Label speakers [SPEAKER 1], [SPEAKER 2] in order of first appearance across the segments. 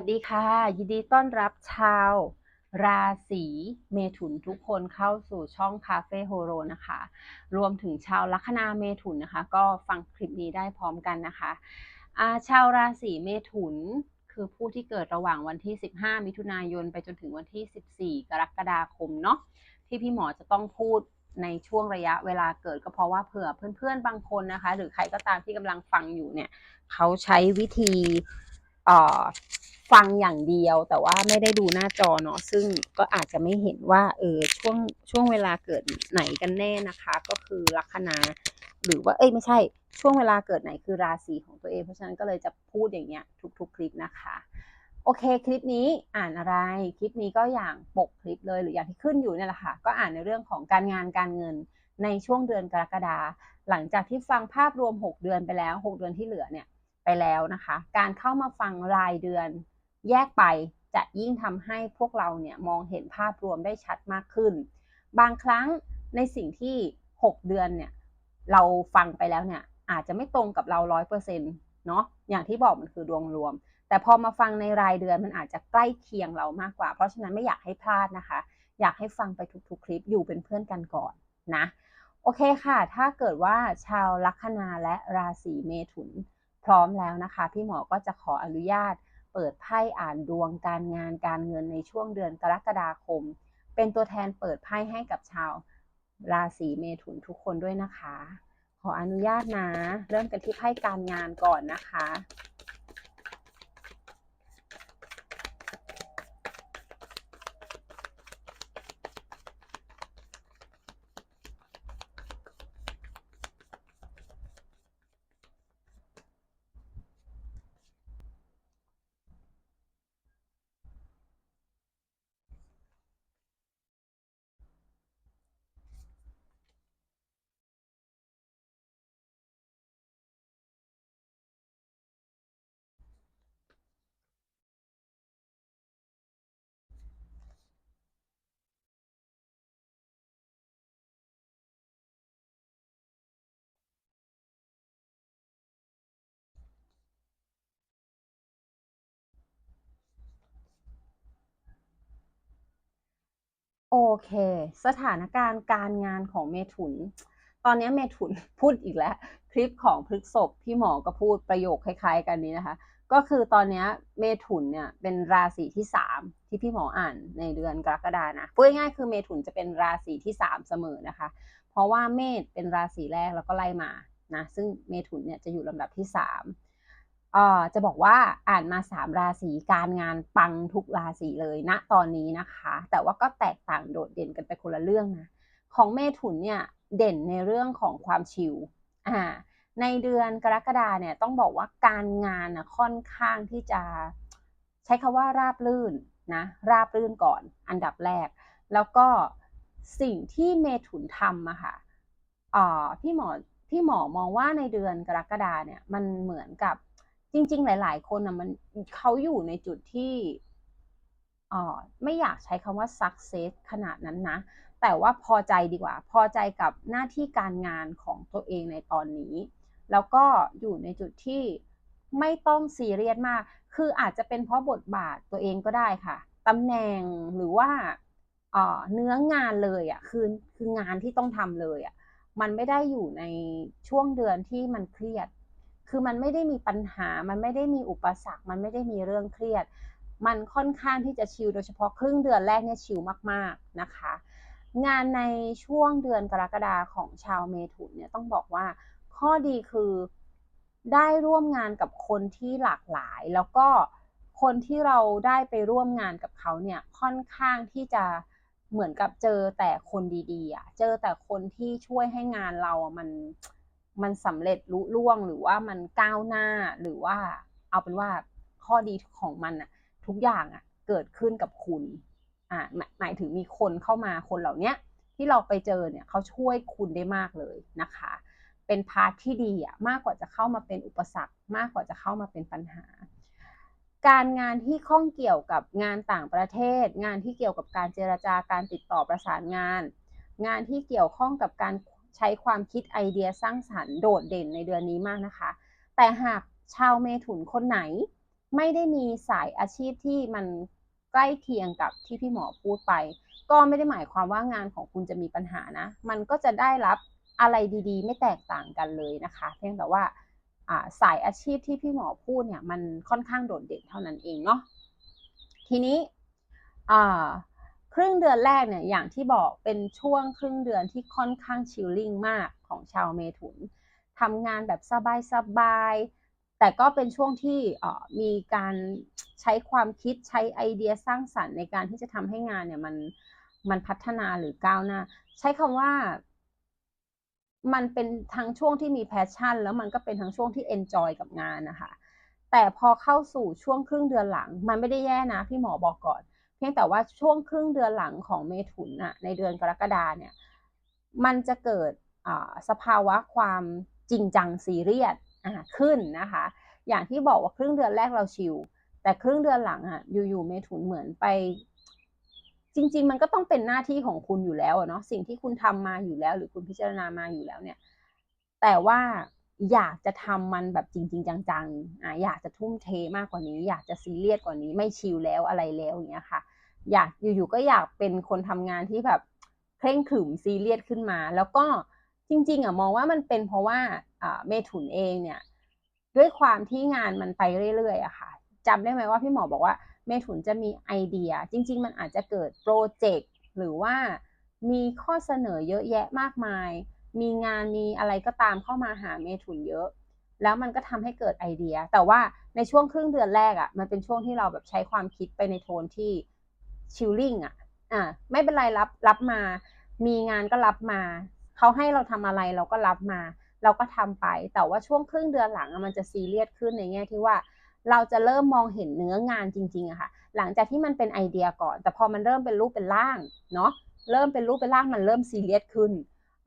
[SPEAKER 1] วัสดีค่ะ ยินดีต้อนรับชาว ราศีเมถุนทุกคนเข้าสู่ช่องคาเฟ่โฮโรนะคะ รวมถึงชาวลัคนาเมถุนนะคะ ก็ฟังคลิปนี้ได้พร้อมกันนะคะอาชาวราศีเมถุนคือผู้ที่เกิดระหว่างวันที่ 15 มิถุนายน ไปจนถึงวันที่ 14 กรกฎาคมเนาะที่พี่หมอจะต้องพูดในช่วงระยะเวลาเกิดก็เพราะว่าเผื่อเพื่อนๆบางคนนะคะ หรือใครก็ตามที่กำลังฟังอยู่เนี่ยเขาใช้วิธีเอ่อ ฟังอย่างเดียวแต่ว่าไม่ได้ดูหน้าจอเนาะซึ่งก็อาจจะไม่เห็นว่าเออช่วงช่วงเวลาเกิดไหนกันแน่นะคะ ก็คือลัคนาหรือว่าเอ้ยไม่ใช่ ช่วงเวลาเกิดไหนคือราศีของตัวเองเพราะฉะนั้นก็เลยจะพูดอย่างเงี้ยทุก ๆ คลิปนะคะโอเคคลิปนี้อ่านอะไรคลิปนี้ก็อย่างปกคลิปเลยหรืออย่างที่ขึ้นอยู่เนี่ยแหละค่ะก็อ่านในเรื่องของการงานการเงินในช่วงเดือนกรกฎาหลังจากที่ฟังภาพรวม 6 เดือนไปแล้ว 6 เดือนที่เหลือเนี่ยไปแล้วนะคะ การเข้ามาฟังรายเดือน แยกไปจะยิ่งทำให้พวกเราเนี่ยมองเห็นภาพรวมได้ชัดมากขึ้น บางครั้งในสิ่งที่ 6 เดือนเนี่ยเราฟังไปแล้วเนี่ยอาจจะไม่ตรงกับเราร้อยเปอร์เซ็นต์เนาะอย่างที่บอกมันคือดวงรวม แต่พอมาฟังในรายเดือนมันอาจจะใกล้เคียงเรามากกว่า เพราะฉะนั้นไม่อยากให้พลาดนะคะ อยากให้ฟังไปทุกๆ คลิปอยู่เป็นเพื่อนกันก่อนนะโอเคค่ะ ถ้าเกิดว่าชาวลัคนาและราศีเมถุนพร้อมแล้วนะคะ พี่หมอก็จะขออนุญาต เปิดไพ่อ่านดวงการงานการเงินในช่วงเดือนกรกฎาคม เป็นตัวแทนเปิดไพ่ให้กับชาวราศีเมถุนทุกคนด้วยนะคะ ขออนุญาตนะ เริ่มกันที่ไพ่การงานก่อนนะคะ เค สถานการณ์การงานของเมถุน ตอนนี้เมถุนพูดอีกแล้ว คลิปของพฤกษภพี่หมอก็พูดประโยคคล้าย ๆ กันนี้นะคะ ก็คือตอนนี้เมถุนเนี่ยเป็นราศีที่3ที่พี่หมออ่านในเดือนกรกฎานะพูดง่ายๆคือเมถุนจะเป็นราศีที่3เสมอนะคะ เพราะว่าเมษเป็นราศีแรกแล้วก็ไล่มานะซึ่งเมถุนเนี่ยจะอยู่ลำดับที่3 เอ่อจะบอกว่าอ่านมา3ราศีการงานปังทุกราศีเลยณนะตอนนี้นะคะ แต่ว่าก็แตกต่างโดดเด่นกันไปคนละเรื่องนะของเมถุนเนี่ยเด่นในเรื่องของความชิลอ่าในเดือนกรกฎาเนี่ยต้องบอกว่าการงานนะค่อนข้างที่จะใช้คาว่าราบรื่นนะราบรื่นก่อนอันดับแรก แล้วก็สิ่งที่เมถุนทำอะค่ะพี่หมอพี่หมอมองว่าในเดือนกรกฎาเนี่ยมันเหมือนกับ จริง ๆ หลาย ๆ คนอะมันเขาอยู่ในจุดที่อ่อไม่อยากใช้คำว่า success ขนาดนั้นนะ แต่ว่าพอใจดีกว่า พอใจกับหน้าที่การงานของตัวเองในตอนนี้ แล้วก็อยู่ในจุดที่ไม่ต้องซีเรียสมาก คืออาจจะเป็นเพราะบทบาทตัวเองก็ได้ค่ะตำแหน่งหรือว่าเนื้องานเลยอะคือคืองานที่ต้องทำเลยอะมันไม่ได้อยู่ในช่วงเดือนที่มันเครียด คือมันไม่ได้มีปัญหา มันไม่ได้มีอุปสรรค มันไม่ได้มีเรื่องเครียด มันค่อนข้างที่จะชิลโดยเฉพาะครึ่งเดือนแรกเนี่ยชิลมากๆนะคะ งานในช่วงเดือนกรกฎาของชาวเมถุนเนี่ยต้องบอกว่าข้อดีคือได้ร่วมงานกับคนที่หลากหลาย แล้วก็คนที่เราได้ไปร่วมงานกับเขาเนี่ยค่อนข้างที่จะเหมือนกับเจอแต่คนดีๆอะเจอแต่คนที่ช่วยให้งานเรามัน มันสำเร็จลุล่วงหรือว่ามันก้าวหน้าหรือว่าเอาเป็นว่าข้อดีของมันอะทุกอย่างอะเกิดขึ้นกับคุณอ่าหมายถึงมีคนเข้ามาคนเหล่านี้ที่เราไปเจอเนี่ยเขาช่วยคุณได้มากเลยนะคะ เป็นพาร์ทที่ดีอะมากกว่าจะเข้ามาเป็นอุปสรรค มากกว่าจะเข้ามาเป็นปัญหา การงานที่ข้องเกี่ยวกับงานต่างประเทศ งานที่เกี่ยวกับการเจรจาการติดต่อประสานงาน งานที่เกี่ยวข้องกับการ ใช้ความคิดไอเดียสร้างสรรค์โดดเด่นในเดือนนี้มากนะคะ แต่หากชาวเมถุนคนไหน ไม่ได้มีสายอาชีพที่มันใกล้เคียงกับที่พี่หมอพูดไป ก็ไม่ได้หมายความว่างานของคุณจะมีปัญหานะ มันก็จะได้รับอะไรดีๆ ไม่แตกต่างกันเลยนะคะ เพียงแต่ว่าสายอาชีพที่พี่หมอพูดเนี่ยมันค่อนข้างโดดเด่นเท่านั้นเองเนาะทีนี้ ครึ่งเดือนแรกเนี่ยอย่างที่บอกเป็นช่วงครึ่งเดือนที่ค่อนข้างชิลลิ่งมากของชาวเมถุนทำงานแบบสบายๆ แต่ก็เป็นช่วงที่มีการใช้ความคิดใช้ไอเดียสร้างสรรค์ในการที่จะทำให้งานเนี่ยมันมันพัฒนาหรือก้าวหน้า ใช้คำว่า มันเป็นทั้งช่วงที่มีแพชชั่น แล้วมันก็เป็นทั้งช่วงที่เอนจอยกับงานนะคะแต่พอเข้าสู่ช่วงครึ่งเดือนหลัง มันไม่ได้แย่นะ พี่หมอบอกก่อน เพียงแต่ว่าช่วงครึ่งเดือนหลังของเมถุนอะในเดือนกรกฎาเนี่ยมันจะเกิดสภาวะความจริงจังซีเรียสขึ้นนะคะ อย่างที่บอกว่าครึ่งเดือนแรกเราชิลแต่ครึ่งเดือนหลังอะอยู่ๆเมถุนเหมือนไป จริง ๆ มันก็ต้องเป็นหน้าที่ของคุณอยู่แล้วเนาะสิ่งที่คุณทำมาอยู่แล้ว หรือคุณพิจารณามาอยู่แล้วเนี่ย แต่ว่าอยากจะทำมันแบบจริง ๆ จังๆอ่าอยากจะทุ่มเทมากกว่านี้ อยากจะซีเรียสกว่านี้ไม่ชิลแล้วอะไรแล้วอย่างเงี้ยค่ะ อยากอยู่ๆก็อยากเป็นคนทำงานที่แบบเคร่งขรึมซีเรียสขึ้นมา แล้วก็จริง ๆอะมองว่ามันเป็นเพราะว่าเมถุนเองเนี่ย ด้วยความที่งานมันไปเรื่อยๆอะค่ะจำได้ไหมว่าพี่หมอบอกว่าเมถุนจะมีไอเดีย จริง ๆ มันอาจจะเกิดโปรเจกต์หรือว่ามีข้อเสนอเยอะแยะมากมาย มีงานมีอะไรก็ตามเข้ามาหาเมถุนเยอะ แล้วมันก็ทำให้เกิดไอเดีย แต่ว่าในช่วงครึ่งเดือนแรกอะ่ะ มันเป็นช่วงที่เราแบบใช้ความคิดไปในโทนที่ ชิลลิ่งอะ อ่า ไม่เป็นไรรับรับมา มีงานก็รับมาเขาให้เราทำอะไรเราก็รับมา เราก็ทำไป แต่ว่าช่วงครึ่งเดือนหลังมันจะซีเรียสขึ้นในแง่ที่ว่า เราจะเริ่มมองเห็นเนื้องานจริงๆอะค่ะ หลังจากที่มันเป็นไอเดียก่อน แต่พอมันเริ่มเป็นรูปเป็นร่าง เนาะเริ่มเป็นรูปเป็นร่างมันเริ่มซีเรียสขึ้น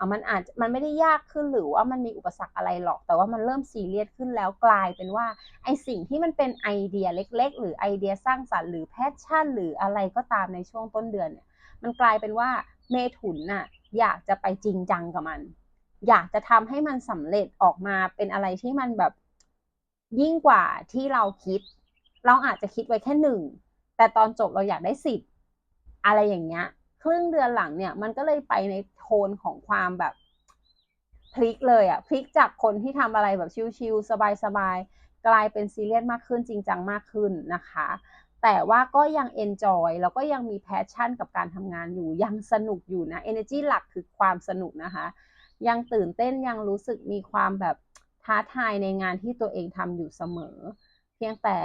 [SPEAKER 1] อะมันอาจมันไม่ได้ยากขึ้นหรือว่ามันมีอุปสรรคอะไรหรอก แต่ว่ามันเริ่มซีเรียสขึ้นแล้วกลายเป็นว่าไอสิ่งที่มันเป็นไอเดียเล็ก ๆ หรือไอเดียสร้างสรรค์หรือแพชชั่น หรืออะไรก็ตามในช่วงต้นเดือนเนี่ยมันกลายเป็นว่าเมถุนน่ะอยากจะไปจริงจังกับมัน อยากจะทำให้มันสำเร็จออกมาเป็นอะไรที่มันแบบยิ่งกว่าที่เราคิด เราอาจจะคิดไว้แค่หนึ่งแต่ตอนจบเราอยากได้สิบอะไรอย่างเงี้ย ครึ่งเดือนหลังเนี่ย มันก็เลยไปในโทนของความแบบพลิกเลยอะพลิกจากคนที่ทำอะไรแบบชิลๆสบายๆกลายเป็นซีเรียสมากขึ้นจริงจังมากขึ้นนะคะ แต่ว่าก็ยังเอนจอยแล้วก็ยังมีแพชชั่นกับการทำงานอยู่ยังสนุกอยู่นะ energy หลักคือความสนุกนะคะ ยังตื่นเต้นยังรู้สึกมีความแบบท้าทายในงานที่ตัวเองทำอยู่เสมอ เพียงแต่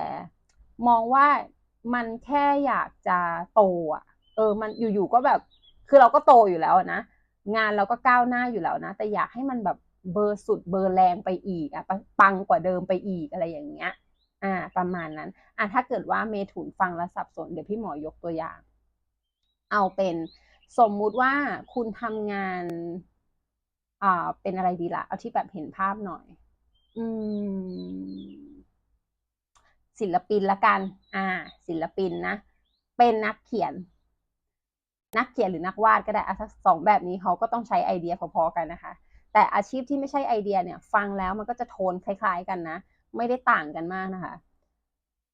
[SPEAKER 1] มองว่ามันแค่อยากจะโตอะ เออ มันอยู่ๆก็แบบ คือเราก็โตอยู่แล้วนะงานเราก็ก้าวหน้าอยู่แล้วนะ แต่อยากให้มันแบบเบอร์สุดเบอร์แรงไปอีกอะปังกว่าเดิมไปอีกอะไรอย่างเงี้ย อ่า ประมาณนั้น อะถ้าเกิดว่าเมถุนฟังแล้วสับสนเดี๋ยวพี่หมอยกตัวอย่าง เอาเป็นสมมุติว่าคุณทำงานอ่าเป็นอะไรดีละเอาที่แบบเห็นภาพหน่อย อืม ศิลปินละกัน อ่า ศิลปินนะ เป็นนักเขียน นักเขียนหรือนักวาดก็ได้อะสองแบบนี้เขาก็ต้องใช้ไอเดียพอๆกันนะคะ แต่อาชีพที่ไม่ใช่ไอเดียเนี่ย ฟังแล้วมันก็จะโทนคล้าย ๆกันนะ ไม่ได้ต่างกันมากนะคะ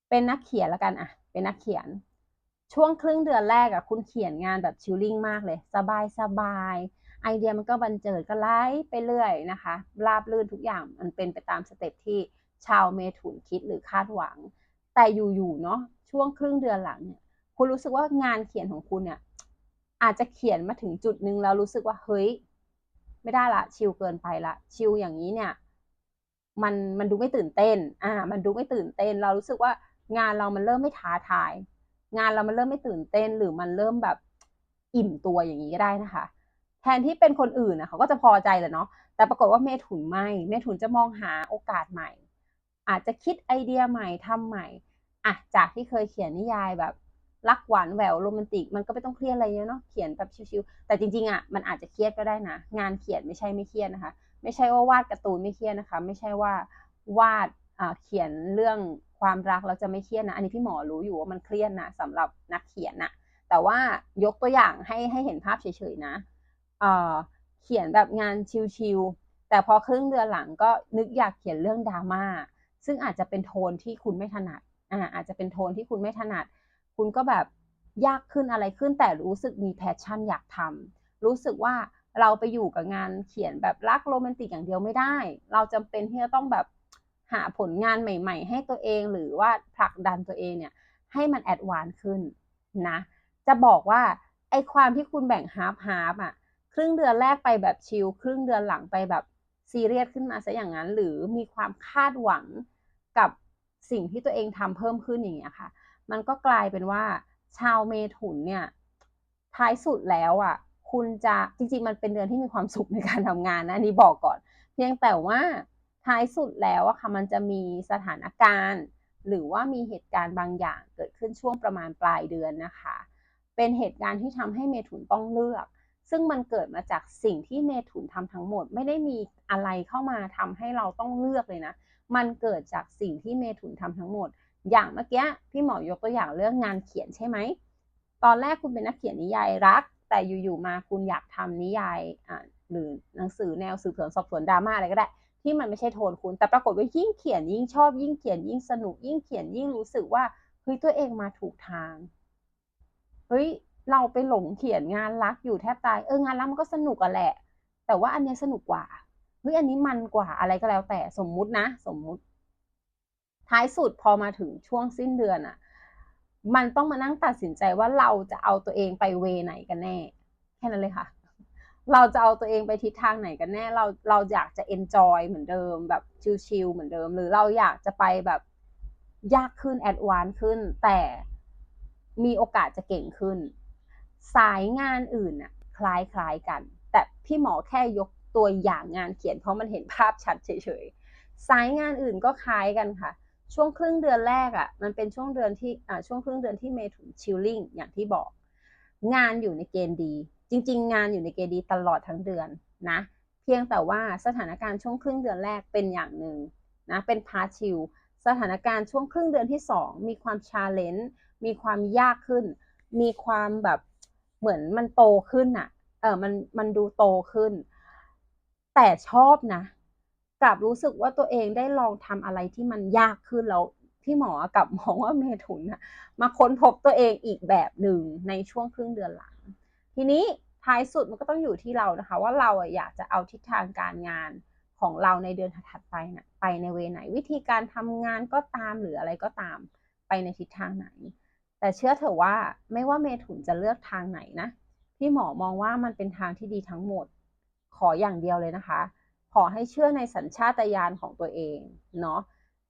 [SPEAKER 1] เป็นนักเขียนละกันอะ เป็นนักเขียน ช่วงครึ่งเดือนแรกอะคุณเขียนงานแบบชิลลิ่งมากเลย สบายสบายไอเดียมันก็บันเจิดก็ไล่ไปเรื่อยนะคะ ราบลื่นทุกอย่างมันเป็นไปตามสเต็ปที่ชาวเมถุนคิดหรือคาดหวัง แต่อยู่ๆเนาะช่วงครึ่งเดือนหลังเนี่ยคุณรู้สึกว่างานเขียนของคุณเนี่ย อาจจะเขียนมาถึงจุดหนึ่งแล้วรู้สึกว่าเฮ้ย ไม่ได้ละชิลเกินไปละ ชิลอย่างนี้เนี่ย มันมันดูไม่ตื่นเต้น อ่า มันดูไม่ตื่นเต้น เรารู้สึกว่างานเรามันเริ่มไม่ท้าทาย งานเรามันเริ่มไม่ตื่นเต้น หรือมันเริ่มแบบอิ่มตัวอย่างนี้ก็ได้นะคะ แทนที่เป็นคนอื่นนะเขาก็จะพอใจแหละเนาะแต่ปรากฏว่าเมถุนไม่เมถุนจะมองหาโอกาสใหม่ อาจจะคิดไอเดียใหม่ทำใหม่อะจากที่เคยเขียนนิยายแบบ รักหวานแหววโรแมนติก มันก็ไม่ต้องเครียดอะไรเยอะเนาะเขียนแบบชิวๆแต่จริงๆอะมันอาจจะเครียดก็ได้นะ งานเขียนไม่ใช่ไม่เครียดนะคะ ไม่ใช่ว่าวาดการ์ตูนไม่เครียดนะคะ ไม่ใช่ว่าวาดเขียนเรื่องความรักแล้วจะไม่เครียดนะ อันนี้พี่หมอรู้อยู่ว่ามันเครียดนะสำหรับนักเขียนนะแต่ว่ายกตัวอย่างให้ให้เห็นภาพเฉยๆนะเขียนแบบงานชิลๆแต่พอครึ่งเดือนหลังก็นึกอยากเขียนเรื่องดราม่าซึ่งอาจจะเป็นโทนที่คุณไม่ถนัดอ่าอาจจะเป็นโทนที่คุณไม่ถนัด คุณก็แบบยากขึ้นอะไรขึ้นแต่รู้สึกมีแพชชั่นอยากทำรู้สึกว่าเราไปอยู่กับงานเขียนแบบรักโรแมนติกอย่างเดียวไม่ได้ เราจำเป็นที่จะต้องแบบหาผลงานใหม่ ๆ ให้ตัวเองหรือว่าผลักดันตัวเองเนี่ยให้มันแอดวาน์ขึ้นนะ จะบอกว่าไอความที่คุณแบ่งฮาร์ฟฮาร์ฟอะครึ่งเดือนแรกไปแบบชิลครึ่งเดือนหลังไปแบบซีเรียสขึ้นมาซะอย่างนั้น หรือมีความคาดหวังกับสิ่งที่ตัวเองทำเพิ่มขึ้นอย่างเงี้ยค่ะ มันก็กลายเป็นว่า ชาวเมถุนเนี่ย ท้ายสุดแล้วอะ คุณจะจริงๆ มันเป็นเดือนที่มีความสุขในการทำงานนะนี่บอกก่อน เพียงแต่ว่าท้ายสุดแล้วอะค่ะมันจะมีสถานการณ์ หรือว่ามีเหตุการณ์บางอย่างเกิดขึ้นช่วงประมาณปลายเดือนนะคะ เป็นเหตุการณ์ที่ทำให้เมถุนต้องเลือก ซึ่งมันเกิดมาจากสิ่งที่เมถุนทำทั้งหมด ไม่ได้มีอะไรเข้ามาทำให้เราต้องเลือกเลยนะ มันเกิดจากสิ่งที่เมถุนทำทั้งหมด อย่างเมื่อกี้พี่หมอยกตัวอย่างเรื่องงานเขียนใช่ไหม ตอนแรกคุณเป็นนักเขียนนิยายรัก แต่อยู่ๆมาคุณอยากทำนิยายอ่าหรือหนังสือแนวสืบสวนสอบสวนดราม่าอะไรก็ได้ ที่มันไม่ใช่โทนคุณ แต่ปรากฏว่ายิ่งเขียนยิ่งชอบยิ่งเขียนยิ่งสนุก ยิ่งเขียนยิ่งรู้สึกว่าเฮ้ยตัวเองมาถูกทางเฮ้ยเราไปหลงเขียนงานรักอยู่แทบตายเอองานรักมันก็สนุกอะแหละ แต่ว่าอันนี้สนุกกว่าเฮ้ยอันนี้มันกว่าอะไรก็แล้วแต่สมมุตินะ สมมุติ ท้ายสุดพอมาถึงช่วงสิ้นเดือนอะมันต้องมานั่งตัดสินใจว่าเราจะเอาตัวเองไปเวไหนกันแน่ แค่นั้นเลยค่ะ เราจะเอาตัวเองไปทิศทางไหนกันแน่ เราเราอยากจะเอนจอยเหมือนเดิม แบบชิลๆเหมือนเดิม หรือเราอยากจะไปแบบยากขึ้นแอดวานซ์ขึ้น แต่มีโอกาสจะเก่งขึ้น สายงานอื่นน่ะคล้ายๆกัน แต่พี่หมอแค่ยกตัวอย่างงานเขียนเพราะมันเห็นภาพชัดเฉยๆ สายงานอื่นก็คล้ายกันค่ะ ช่วงครึ่งเดือนแรกอะ่ะมันเป็นช่วงเดือนที่อ่าช่วงครึ่งเดือนที่เมถุนชิลลิ่งอย่างที่บอก งานอยู่ในเกณฑ์ดี จริง ๆ งานอยู่ในเกณฑ์ดีตลอดทั้งเดือนนะ เพียงแต่ว่าสถานการณ์ช่วงครึ่งเดือนแรกเป็นอย่างหนึ่งนะเป็นพาชิลสถานการณ์ช่วงครึ่งเดือนที่สองมีความชาเลนจ์มีความยากขึ้น มีความแบบเหมือนมันโตขึ้นอะเออมันมันดูโตขึ้น แต่ชอบนะ กลับรู้สึกว่าตัวเองได้ลองทำอะไรที่มันยากขึ้นแล้วพี่หมอกลับมองว่าเมถุนอะมาค้นพบตัวเองอีกแบบหนึ่งในช่วงครึ่งเดือนหลัง ทีนี้ท้ายสุดมันก็ต้องอยู่ที่เรานะคะ ว่าเราอยากจะเอาทิศทางการงานของเราในเดือนถัดไปนะไปในเวไหน วิธีการทำงานก็ตามหรืออะไรก็ตามไปในทิศทางไหน แต่เชื่อเถอะว่าไม่ว่าเมถุนจะเลือกทางไหนนะพี่หมอมองว่ามันเป็นทางที่ดีทั้งหมด ขออย่างเดียวเลยนะคะ ขอให้เชื่อในสัญชาตญาณของตัวเองเนาะ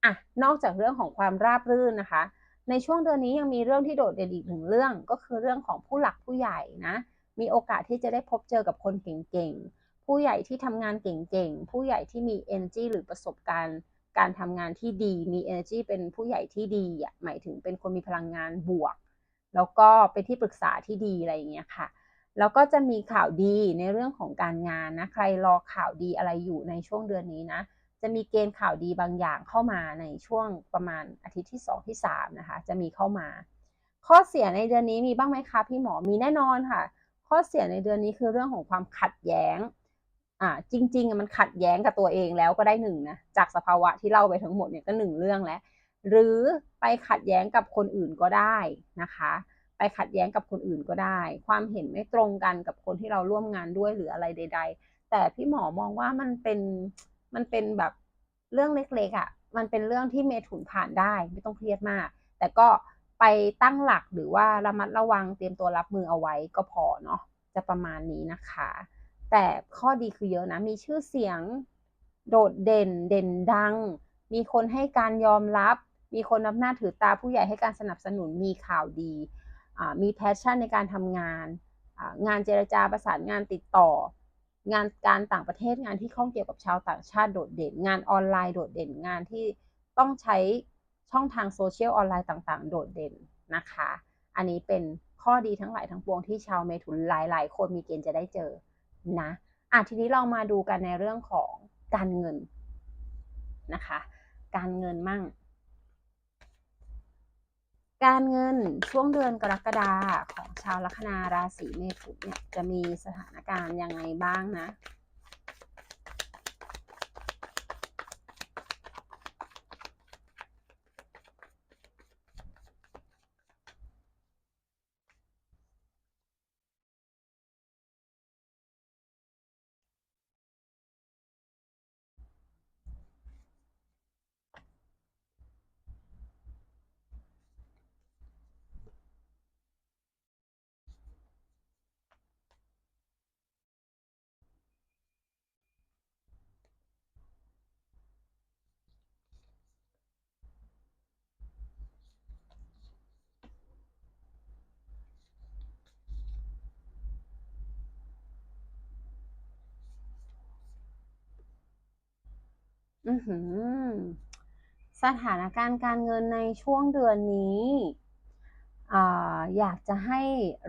[SPEAKER 1] อะนอกจากเรื่องของความราบรื่นนะคะ ในช่วงเดือนนี้ยังมีเรื่องที่โดดเด่นอีกหนึ่งเรื่องก็คือเรื่องของผู้หลักผู้ใหญ่นะมีโอกาสที่จะได้พบเจอกับคนเก่งๆ ผู้ใหญ่ที่ทำงานเก่งๆ ผู้ใหญ่ที่มี energy หรือประสบการณ์การทำงานที่ดี มี energy เป็นผู้ใหญ่ที่ดีอะหมายถึงเป็นคนมีพลังงานบวก แล้วก็เป็นที่ปรึกษาที่ดีอะไรอย่างเงี้ยค่ะ แล้วก็จะมีข่าวดีในเรื่องของการงานนะ ใครรอข่าวดีอะไรอยู่ในช่วงเดือนนี้นะ จะมีเกณฑ์ข่าวดีบางอย่างเข้ามาในช่วงประมาณอาทิตย์ที่ 2 ที่ 3 นะคะ จะมีเข้ามา ข้อเสียในเดือนนี้มีบ้างไหมคะพี่หมอ มีแน่นอนค่ะ ข้อเสียในเดือนนี้คือเรื่องของความขัดแย้ง อ่า จริงๆมันขัดแย้งกับตัวเองแล้วก็ได้หนึ่งนะ จากสภาวะที่เล่าไปทั้งหมดเนี่ยก็หนึ่งเรื่องแล้ว หรือไปขัดแย้งกับคนอื่นก็ได้นะคะ ไปขัดแย้งกับคนอื่นก็ได้ ความเห็นไม่ตรงกันกับคนที่เราร่วมงานด้วยหรืออะไรใด ๆ แต่พี่หมอมองว่ามันเป็นมันเป็นแบบเรื่องเล็กๆอะ่ะ มันเป็นเรื่องที่เมถุนผ่านได้ไม่ต้องเครียดมาก แต่ก็ไปตั้งหลักหรือว่าระมัดระวังเตรียมตัวรับมือเอาไว้ก็พอเนาะจะประมาณนี้นะคะ แต่ข้อดีคือเยอะนะ มีชื่อเสียงโดดเด่นเด่นดัง มีคนให้การยอมรับ มีคนนับหน้าถือตาผู้ใหญ่ให้การสนับสนุนมีข่าวดี มีแพชชั่นในการทำงาน งานเจรจาประสานงานติดต่อ งานการต่างประเทศงานที่ข้องเกี่ยวกับชาวต่างชาติโดดเด่น งานออนไลน์โดดเด่น งานที่ต้องใช้ช่องทางโซเชียลออนไลน์ต่างๆ โดดเด่นนะคะ อันนี้เป็นข้อดีทั้งหลายทั้งปวงที่ชาวเมถุนหลายๆ คนมีเกณฑ์จะได้เจอนะอะทีนี้เรามาดูกันในเรื่องของการเงินนะคะ การเงินมั่ง การเงินช่วงเดือนกรกฎาของชาวลัคนาราศีเมถุนเนี่ยจะมีสถานการณ์ยังไงบ้างนะ อือหือ สถานการณ์การเงินในช่วงเดือนนี้ออยากจะให้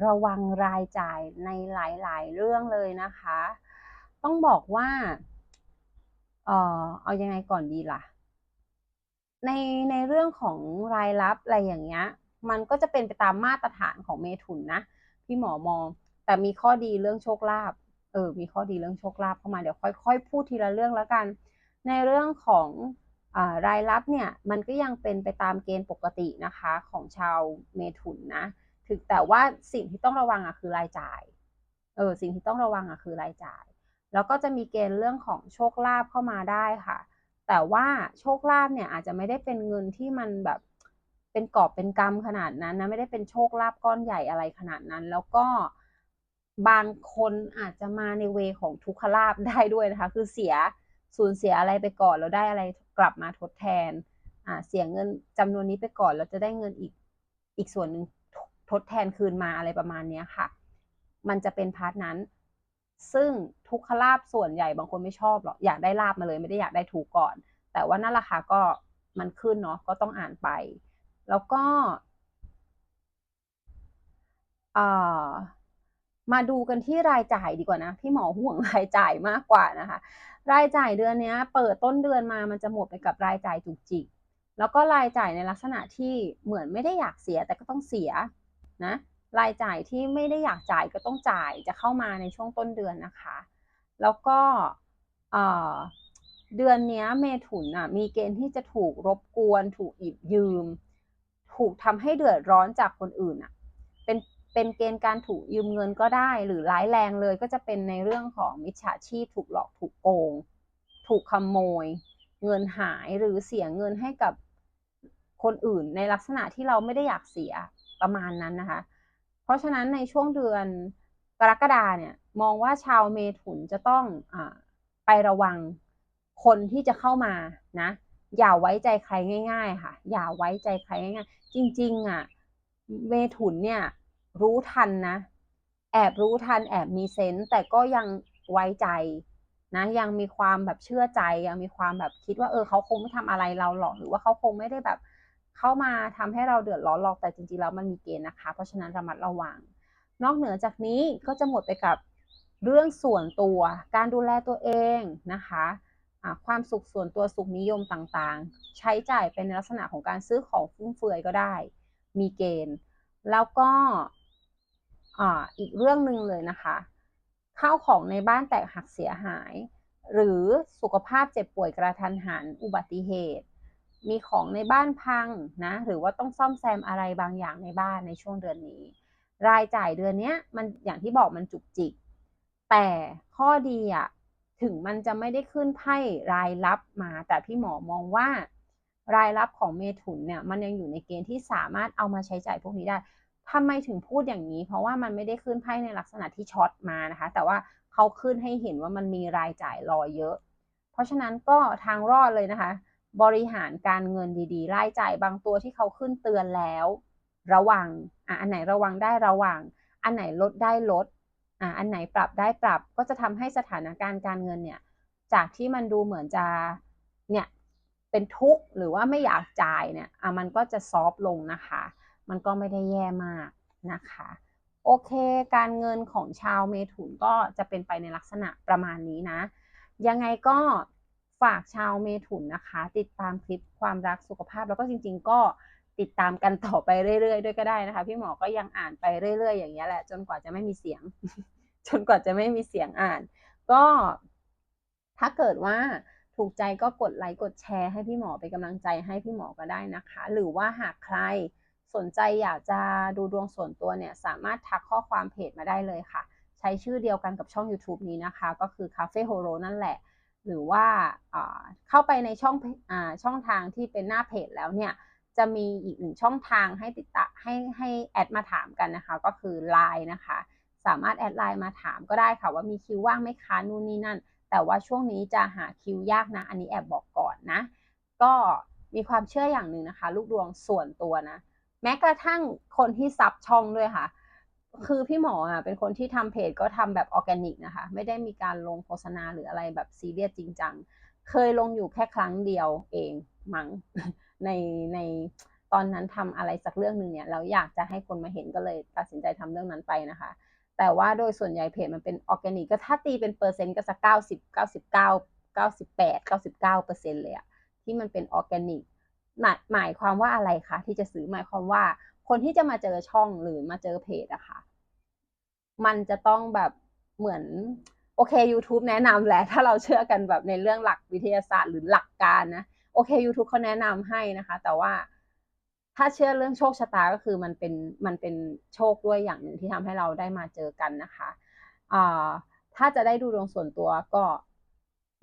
[SPEAKER 1] ระวังรายจ่ายในหลาย ๆ เรื่องเลยนะคะ ต้องบอกว่า เออเอายังไงก่อนดีล่ะ ในในเรื่องของรายรับอะไรอย่างเงี้ย มันก็จะเป็นไปตามมาตรฐานของเมถุนนะพี่หมอมอง แต่มีข้อดีเรื่องโชคลาภเออ มีข้อดีเรื่องโชคลาภเข้ามาเดี๋ยวค่อย ๆ พูดทีละเรื่องแล้วกัน ในเรื่องของอรายรับเนี่ยมันก็ยังเป็นไปตามเกณฑ์ปกตินะคะของชาวเมถุนนะ ถึงแต่ว่าสิ่งที่ต้องระวังอะคือรายจ่าย เออสิ่งที่ต้องระวังอะคือรายจ่าย แล้วก็จะมีเกณฑ์เรื่องของโชคลาภเข้ามาได้ค่ะ แต่ว่าโชคลาภเนี่ยอาจจะไม่ได้เป็นเงินที่มันแบบเป็นกอบเป็นกำขนาดนั้นนะไม่ได้เป็นโชคลาภก้อนใหญ่อะไรขนาดนั้น แล้วก็บางคนอาจจะมาในเวของทุกขลาภได้ด้วยนะคะ คือเสีย สูญเสียอะไรไปก่อนแล้วได้อะไรกลับมาทดแทนอ่าเสียเงินจำนวนนี้ไปก่อนแล้วจะได้เงินอีกอีกส่วนหนึ่งทดแทนคืนมาอะไรประมาณนี้ค่ะ มันจะเป็นพาร์ทนั้น ซึ่งทุกขลาบส่วนใหญ่บางคนไม่ชอบหรอกอยากได้ลาบมาเลยไม่ได้อยากได้ถูกก่อน แต่ว่านั่นราคาก็มันขึ้นเนาะก็ต้องอ่านไป แล้วก็ มาดูกันที่รายจ่ายดีกว่านะพี่หมอห่วงรายจ่ายมากกว่านะคะ รายจ่ายเดือนนี้เปิดต้นเดือนมามันจะหมดไปกับรายจ่ายจุกจิกแล้วก็รายจ่ายในลักษณะที่เหมือนไม่ได้อยากเสียแต่ก็ต้องเสียนะรายจ่ายที่ไม่ได้อยากจ่ายก็ต้องจ่ายจะเข้ามาในช่วงต้นเดือนนะคะ แล้วก็เดือนนี้เมถุนอะมีเกณฑ์ที่จะถูกรบกวน ถูกอิบยืม ถูกทำให้เดือดร้อนจากคนอื่นอะ เป็นเกณฑ์การถูกยืมเงินก็ได้ หรือร้ายแรงเลยก็จะเป็นในเรื่องของมิจฉาชีพถูกหลอกถูกโกง ถูกขโมย เงินหายหรือเสียเงินให้กับคนอื่นในลักษณะที่เราไม่ได้อยากเสียประมาณนั้นนะคะ เพราะฉะนั้นในช่วงเดือนกรกฎาเนี่ยมองว่าชาวเมถุนจะต้องอไประวังคนที่จะเข้ามานะ อย่าไว้ใจใครง่าย ๆ ค่ะ อย่าไว้ใจใครง่ายๆ จริง ๆอะเมถุนเนี่ย รู้ทันนะ แอบรู้ทัน แอบมีเซนส์แต่ก็ยังไว้ใจนะยังมีความแบบเชื่อใจ ยังมีความแบบคิดว่าเออเขาคงไม่ทำอะไรเราหรอกหรือว่าเขาคงไม่ได้แบบ เข้ามาทำให้เราเดือดร้อนหรอกแต่จริงๆแล้วมันมีเกณฑ์นะคะ เพราะฉะนั้นระมัดระวัง นอกเหนือจากนี้ก็จะหมดไปกับเรื่องส่วนตัว การดูแลตัวเองนะคะความสุขส่วนตัวสุขนิยมต่างๆ ใช้จ่ายเป็นลักษณะของการซื้อของฟุ่มเฟือยก็ได้ มีเกณฑ์ แล้วก็ อีกเรื่องหนึ่งเลยนะคะข้าวของในบ้านแตกหักเสียหาย หรือสุขภาพเจ็บป่วยกระทันหันอุบัติเหตุ มีของในบ้านพังนะหรือว่าต้องซ่อมแซมอะไรบางอย่างในบ้านในช่วงเดือนนี้ รายจ่ายเดือนนี้มันอย่างที่บอกมันจุกจิก แต่ข้อดีอะถึงมันจะไม่ได้ขึ้นไพ่รายรับมา แต่พี่หมอมองว่า รายรับของเมถุนเนี่ยมันยังอยู่ในเกณฑ์ที่สามารถเอามาใช้จ่ายพวกนี้ได้ ทำไมถึงพูดอย่างนี้ เพราะว่ามันไม่ได้ขึ้นไพ่ในลักษณะที่ช็อตมานะคะ แต่ว่าเขาขึ้นให้เห็นว่ามันมีรายจ่ายรอเยอะ เพราะฉะนั้นก็ทางรอดเลยนะคะ บริหารการเงินดีๆ รายจ่ายบางตัวที่เขาขึ้นเตือนแล้ว ระวังอะอันไหนระวังได้ระวัง อันไหนลดได้ลดอะอันไหนปรับได้ปรับ ก็จะทำให้สถานการณ์การเงินเนี่ย จากที่มันดูเหมือนจะเนี่ยเป็นทุกข์หรือว่าไม่อยากจ่ายเนี่ยอะมันก็จะซอฟลงนะคะ มันก็ไม่ได้แย่มากนะคะ โอเค การเงินของชาวเมถุนก็จะเป็นไปในลักษณะประมาณนี้นะ ยังไงก็ฝากชาวเมถุนนะคะ ติดตามคลิปความรักสุขภาพแล้วก็จริง ๆ ก็ติดตามกันต่อไปเรื่อยๆ ด้วยก็ได้นะคะ พี่หมอก็ยังอ่านไปเรื่อย ๆ อย่างนี้แหละ จนกว่าจะไม่มีเสียง จนกว่าจะไม่มีเสียงอ่าน ก็ ถ้าเกิดว่าถูกใจก็กดไลค์กดแชร์ให้พี่หมอเป็นกำลังใจให้พี่หมอก็ได้นะคะ หรือว่าหากใคร สนใจอยากจะดูดวงส่วนตัวเนี่ยสามารถทักข้อความเพจมาได้เลยค่ะ ใช้ชื่อเดียวกันกับช่อง YouTube นี้นะคะ ก็คือ Cafe Horo นั่นแหละ หรือว่าเข้าไปในช่องช่องทางที่เป็นหน้าเพจแล้วเนี่ยจะมีอีกหนึ่งช่องทางให้ติดตามให้ให้แอดมาถามกันนะคะ ก็คือ Line นะคะ สามารถแอดไลน์มาถามก็ได้ค่ะว่ามีคิวว่างไหมคะนู่นนี่นั่น แต่ว่าช่วงนี้จะหาคิวยากนะ อันนี้แอบบอกก่อนนะ ก็มีความเชื่ออย่างหนึ่งนะคะ ลูกดวงส่วนตัวนะ แม้กระทั่งคนที่ซับช่องด้วยค่ะ คือพี่หมออะเป็นคนที่ทำเพจก็ทำแบบออร์แกนิกนะคะ ไม่ได้มีการลงโฆษณาหรืออะไรแบบซีเรียสจริงจัง เคยลงอยู่แค่ครั้งเดียวเองมั้งในในตอนนั้นทำอะไรสักเรื่องหนึ่งเนี่ยแล้วอยากจะให้คนมาเห็นก็เลยตัดสินใจทำเรื่องนั้นไปนะคะ แต่ว่าโดยส่วนใหญ่เพจมันเป็นออร์แกนิกก็ถ้าตีเป็นเปอร์เซ็นต์ก็สักเก้าสิบเก้าสิบเก้าเก้าสิบแปดเก้าสิบเก้าเปอร์เซ็นต์เลยอะที่มันเป็นออร์แกนิก หมายหมายความว่าอะไรคะที่จะซื้อหมายความว่า คนที่จะมาเจอช่องหรือมาเจอเพจอะค่ะ มันจะต้องแบบเหมือนโอเค YouTube แนะนำแหละถ้าเราเชื่อกันแบบในเรื่องหลักวิทยาศาสตร์หรือหลักการนะโอเค YouTube เขาแนะนำให้นะคะ แต่ว่าถ้าเชื่อเรื่องโชคชะตาก็คือมันเป็นมันเป็นโชคด้วยอย่างหนึ่งที่ทำให้เราได้มาเจอกันนะคะอ่าถ้าจะได้ดูดวงส่วนตัวก็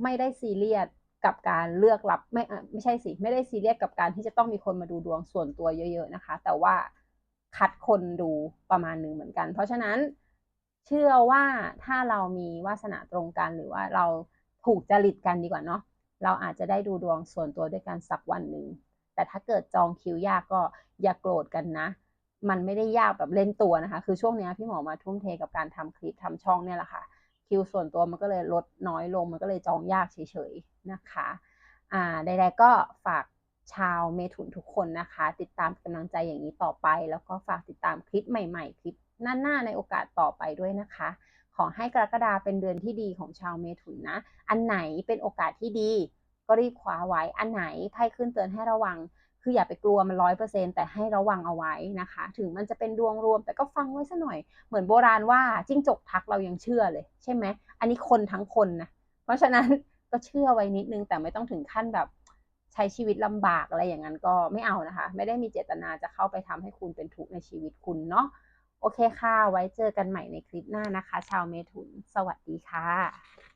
[SPEAKER 1] ไม่ได้ซีเรียส กับการเลือกรับไม่ไม่ใช่สิไม่ได้ซีเรียสกับการที่จะต้องมีคนมาดูดวงส่วนตัวเยอะ ๆนะคะ แต่ว่าคัดคนดูประมาณหนึ่งเหมือนกัน เพราะฉะนั้นเชื่อว่าถ้าเรามีวาสนาตรงกันหรือว่าเราถูกจริตกันดีกว่าเนาะเราอาจจะได้ดูดวงส่วนตัวด้วยกันสักวันหนึ่งแต่ถ้าเกิดจองคิวยากก็อย่าโกรธกันนะ มันไม่ได้ยากแบบเล่นตัวนะคะ คือช่วงนี้พี่หมอมาทุ่มเทกับการทำคลิปทำช่องเนี่ยแหละค่ะ คิวส่วนตัวมันก็เลยลดน้อยลง มันก็เลยจองยากเฉยๆนะคะอ่าใดๆก็ฝากชาวเมถุนทุกคนนะคะ ติดตามกำลังใจอย่างนี้ต่อไป แล้วก็ฝากติดตามคลิปใหม่ๆ คลิปหน้าๆในโอกาสต่อไปด้วยนะคะ ขอให้กรกฎาเป็นเดือนที่ดีของชาวเมถุนนะ อันไหนเป็นโอกาสที่ดี ก็รีบคว้าไว้อันไหนไพ่ขึ้นเตือนให้ระวัง คืออย่าไปกลัวมันร้อยเปอร์เซ็นแต่ให้ระวังเอาไว้นะคะ ถึงมันจะเป็นดวงรวมแต่ก็ฟังไว้ซะหน่อย เหมือนโบราณว่าจิ้งจกทักเรายังเชื่อเลย ใช่ไหม อันนี้คนทั้งคนนะ เพราะฉะนั้นก็เชื่อไว้นิดนึงแต่ไม่ต้องถึงขั้นแบบใช้ชีวิตลำบากอะไรอย่างนั้นก็ไม่เอานะคะ ไม่ได้มีเจตนาจะเข้าไปทำให้คุณเป็นทุกข์ในชีวิตคุณเนาะโอเคค่ะ ไว้เจอกันใหม่ในคลิปหน้านะคะ ชาวเมถุน สวัสดีค่ะ